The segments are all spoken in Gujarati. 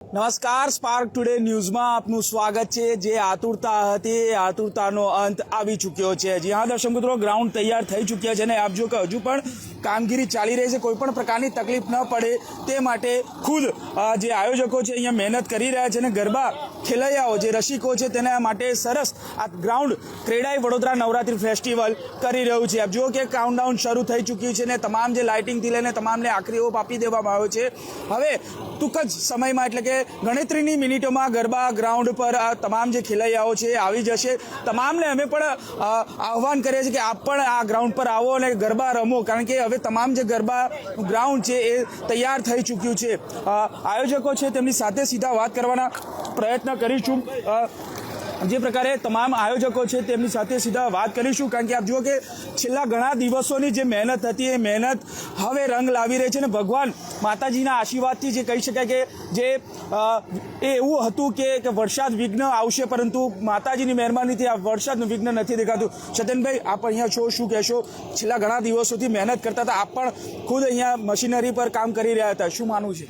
નમસ્કાર સ્પાર્ક ટુડે ન્યૂઝમાં આપનું સ્વાગત છે. જે આતુરતા હતી, એ આતુરતાનો અંત આવી ચૂક્યો છે. જી હા, દર્શક મિત્રો ગ્રાઉન્ડ તૈયાર થઈ ચૂક્યા છે અને આપ જો કે હજુ પણ કામગીરી ચાલી રહી છે. કોઈ પણ પ્રકારની તકલીફ ન પડે તે માટે ખુદ જે આયોજકો છે, અહીંયા મહેનત કરી રહ્યા છે અને ગરબા ખેલૈયાઓ જે રસિકો છે, તેના માટે સરસ આ ગ્રાઉન્ડ ક્રેડાઈ વડોદરા નવરાત્રિ ફેસ્ટિવલ કરી રહ્યું છે. આપ જુઓ કે કાઉન્ટડાઉન શરૂ થઈ ચૂક્યું છે અને તમામ જે લાઇટિંગથી લઈને તમામને આખરી ઓપ આપી દેવામાં આવ્યો છે. હવે ટૂંક જ સમયમાં, એટલે કે ગણતરીની મિનિટોમાં ગરબા ગ્રાઉન્ડ પર આ તમામ જે ખેલૈયાઓ છે આવી જશે. તમામને અમે પણ આહવાન કરીએ છીએ કે આપ પણ આ ગ્રાઉન્ડ પર આવો અને ગરબા રમો. કારણ કે હવે તમામ જે ગરબા ગ્રાઉન્ડ છે એ તૈયાર થઈ ચૂક્યું છે. આયોજકો છે તેમની સાથે સીધા વાત કરવાના પ્રયત્ન કરીશું. જે પ્રકારે તમામ આયોજકો છે તેમની સાથે સીધા વાત કરીશું, કારણ કે આપ જુઓ કે છેલ્લા ઘણા દિવસોની જે મહેનત હતી, એ મહેનત હવે રંગ લાવી રહી છે અને ભગવાન માતાજીના આશીર્વાદથી જે કહી શકાય કે જે એ એવું હતું કે વરસાદ વિઘ્ન આવશે, પરંતુ માતાજીની મહેરબાનીથી આ વરસાદનું વિઘ્ન નથી દેખાતું. છતનભાઈ, આપ અહીંયા છો, શું કહેશો? છેલ્લા ઘણા દિવસોથી મહેનત કરતા હતા, આપ પણ ખુદ અહીંયા મશીનરી પર કામ કરી રહ્યા હતા. શું માનવું છે?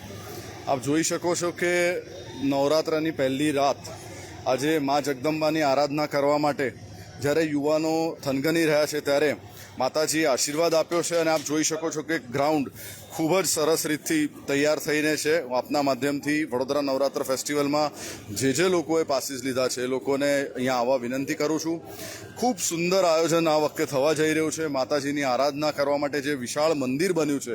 આપ જોઈ શકો છો કે નવરાત્રની પહેલી રાત આજે મા જગદંબાની આરાધના કરવા માટે જ્યારે યુવાનો થનગની રહ્યા છે ત્યારે માતાજીએ આશીર્વાદ આપ્યો છે અને આપ જોઈ શકો છો કે ગ્રાઉન્ડ ખૂબ જ સરસ રીતથી તૈયાર થઈને છે. આપના માધ્યમથી વડોદરા નવરાત્ર ફેસ્ટિવલમાં જે જે લોકોએ પાસીસ લીધા છે એ લોકોને અહીંયા આવવા વિનંતી કરું છું. ખૂબ સુંદર આયોજન આ વખતે થવા જઈ રહ્યું છે. માતાજીની આરાધના કરવા માટે જે વિશાળ મંદિર બન્યું છે,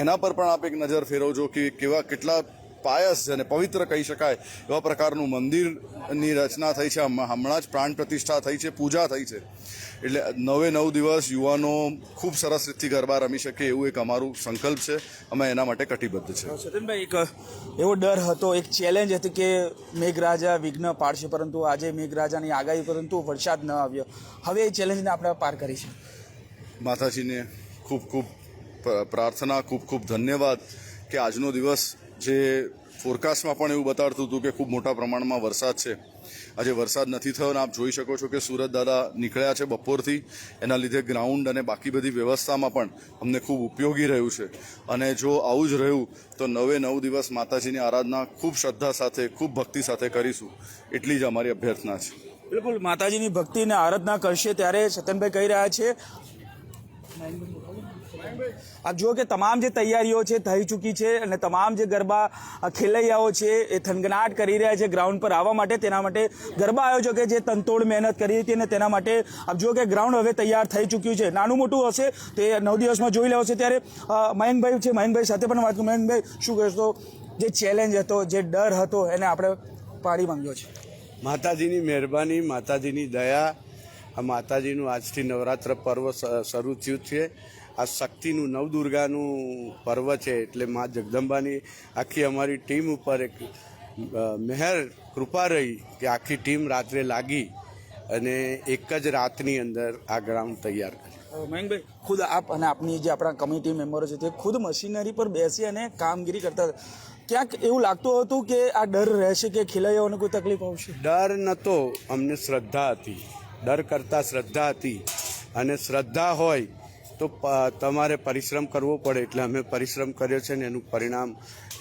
એના પર પણ આપ એક નજર ફેરવજો કે કેવા કેટલા પાયસ અને પવિત્ર કહી શકાય એવા પ્રકારનું મંદિરની રચના થઈ છે. હમણાં જ પ્રાણ પ્રતિષ્ઠા થઈ છે પૂજા થઈ છે. એટલે નવે નવ દિવસ યુવાનો ખૂબ સરસ રીતથી ગરબા રમી શકે એવું એક અમારું સંકલ્પ છે. અમે એના માટે કટિબદ્ધ છે. સતનભાઈ એક એવો ડર હતો એક ચેલેન્જ હતી કે મેઘરાજા વિઘ્ન પાડશે પરંતુ આજે મેઘરાજાની આગાહી પરંતુ વરસાદ ન આવ્યો. હવે એ ચેલેન્જને આપણે પાર કરી છે માતાજીને ખૂબ ખૂબ પ્રાર્થના ખૂબ ખૂબ ધન્યવાદ કે આજનો દિવસ જે ફોરકાસ્ટમાં પણ એવું બતાડતું હતું કે ખૂબ મોટા પ્રમાણમાં વરસાદ છે. આજે વરસાદ નથી થયો અને આપ જોઈ શકો છો કે સુરત દાદા નીકળ્યા છે બપોરથી. એના લીધે ગ્રાઉન્ડ અને બાકી બધી વ્યવસ્થામાં પણ અમને ખૂબ ઉપયોગી રહ્યું છે. અને જો આવું જ રહ્યું, તો નવે નવ દિવસ માતાજીની આરાધના ખૂબ શ્રદ્ધા સાથે, ખૂબ ભક્તિ સાથે કરીશું. એટલી જ અમારી અભ્યર્થના છે. બિલકુલ, માતાજીની ભક્તિને આરાધના કરશે ત્યારે સતનભાઈ કહી રહ્યા છે. આપ જુઓ કે તમામ જે તૈયારીઓ છે, થઈ ચૂકી છે અને તમામ જે ગરબા ખેલૈયાઓ છે, એ થનગનાટ કરી રહ્યા છે ગ્રાઉન્ડ પર આવવા માટે. તેના માટે ગરબા આયોજકે જે તનતોડ મહેનત કરી હતી અને તેના માટે આપ જુઓ કે ગ્રાઉન્ડ હવે તૈયાર થઈ ચૂક્યું છે. નાનું મોટું હશે તે નવ દિવસમાં જોઈ લેવો છે ત્યારે મયંકભાઈ છે, મયંકભાઈ સાથે પણ વાત મયંકભાઈ, શું કહેશો? જે ચેલેન્જ હતો, જે ડર હતો, એને આપણે પાડી માંગ્યો છે. માતાજીની મહેરબાની, માતાજીની દયા, આ માતાજીનું આજથી નવરાત્ર પર્વ શરૂ થયું છે. આ શક્તિનું નવદુર્ગાનું પર્વ છે એટલે મા જગદંબાની આખી અમારી ટીમ ઉપર એક મહેર કૃપા રહી કે આખી ટીમ રાત્રે લાગી અને એક જ રાતની અંદર આ ગ્રાઉન્ડ તૈયાર કર્યું. મયંકભાઈ ખુદ આપ અને આપની જે આપણા કમિટી મેમ્બરો છે તે ખુદ મશીનરી પર બેસી અને કામગીરી કરતા ક્યાંક એવું લાગતું હતું કે આ ડર રહેશે કે ખેલૈયાઓને કોઈ તકલીફ આવશે? ડર નહોતો અમને શ્રદ્ધા હતી. ડર કરતાં શ્રદ્ધા હતી. અને શ્રદ્ધા હોય તો તમારે પરિશ્રમ કરવો પડે એટલે અમે પરિશ્રમ કર્યો છે ને એનું પરિણામ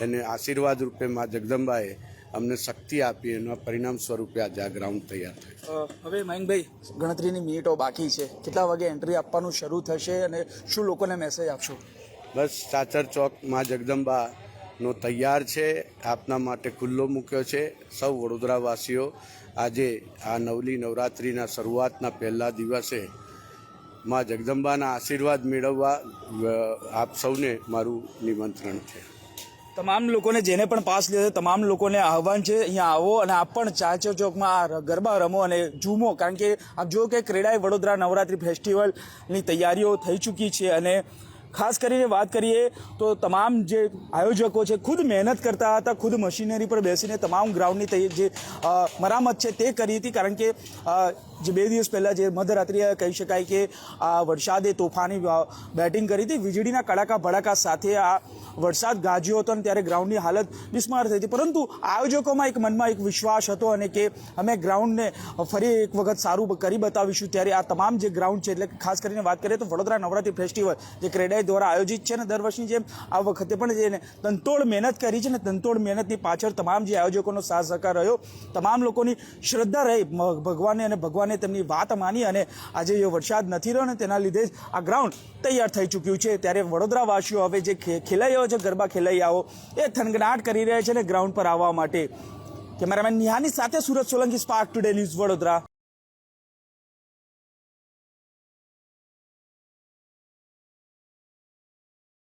એને આશીર્વાદ રૂપે મા જગદંબાએ અમને શક્તિ આપી એના પરિણામ સ્વરૂપે આજે આ ગ્રાઉન્ડ તૈયાર થયું. હવે મયંકભાઈ ગણતરીની મિનિટો બાકી છે. કેટલા વાગે એન્ટ્રી આપવાનું શરૂ થશે અને શું લોકોને મેસેજ આપશો? બસ સાચર ચોક મા જગદંબાનો તૈયાર છે આપના માટે ખુલ્લો મૂક્યો છે. સૌ વડોદરાવાસીઓ આજે આ નવલી નવરાત્રિના શરૂઆતના પહેલા દિવસે મા જગદંબાના આશીર્વાદ મેળવવા આપ સૌને મારું નિમંત્રણ છે. તમામ લોકોને જેને પણ પાસ લીધો તમામ લોકોને આહવાન છે. અહીંયા આવો અને આપ પણ ચાચો ચોકમાં આ ગરબા રમો અને ઝૂમો, કારણ કે આપ જુઓ કે ક્રેડાઈ વડોદરા નવરાત્રિ ફેસ્ટિવલની તૈયારીઓ થઈ ચૂકી છે અને ખાસ કરીને વાત કરીએ તો તમામ જે આયોજકો છે, ખુદ મહેનત કરતા હતા, ખુદ મશીનરી પર બેસીને તમામ ગ્રાઉન્ડની જે મરામત છે તે કરી હતી, કારણ કે જે બે દિવસ પહેલાં જે મધરાત્રિએ કહી શકાય કે આ વરસાદે તોફાની બેટિંગ કરી હતી. વીજળીના કડાકા ભડાકા સાથે આ વરસાદ ગાજ્યો હતો અને ત્યારે ગ્રાઉન્ડની હાલત બિસ્માર થઈ હતી. પરંતુ આયોજકોમાં એક મનમાં એક વિશ્વાસ હતો અને કે અમે ગ્રાઉન્ડને ફરી એક વખત સારું કરી બતાવીશું. ત્યારે આ તમામ જે ગ્રાઉન્ડ છે, એટલે ખાસ કરીને વાત કરીએ તો વડોદરા નવરાત્રી ફેસ્ટિવલ જે ક્રેડાઈ દ્વારા આયોજિત છે ને દર વર્ષની જેમ આ વખતે પણ જે તંતોડ મહેનત કરી છે ને તંતોડ મહેનતની પાછળ તમામ જે આયોજકોનો સાથ સહકાર રહ્યો. તમામ લોકોની શ્રદ્ધા રહી. ભગવાને અને ભગવાને તેમની વાત માની અને આજે એ વરસાદ નથી રહ્યો ને તેના લીધે આ ગ્રાઉન્ડ તૈયાર થઈ ચૂક્યું છે. ત્યારે વડોદરાવાસીઓ હવે જે ખેલૈયાઓ છે, ગરબા ખેલૈયાઓ, એ થનગનાટ કરી રહ્યા છે ને ગ્રાઉન્ડ પર આવવા માટે. કેમેરામેન નિહાની સાથે Surat Solanki spark today news Vadodara.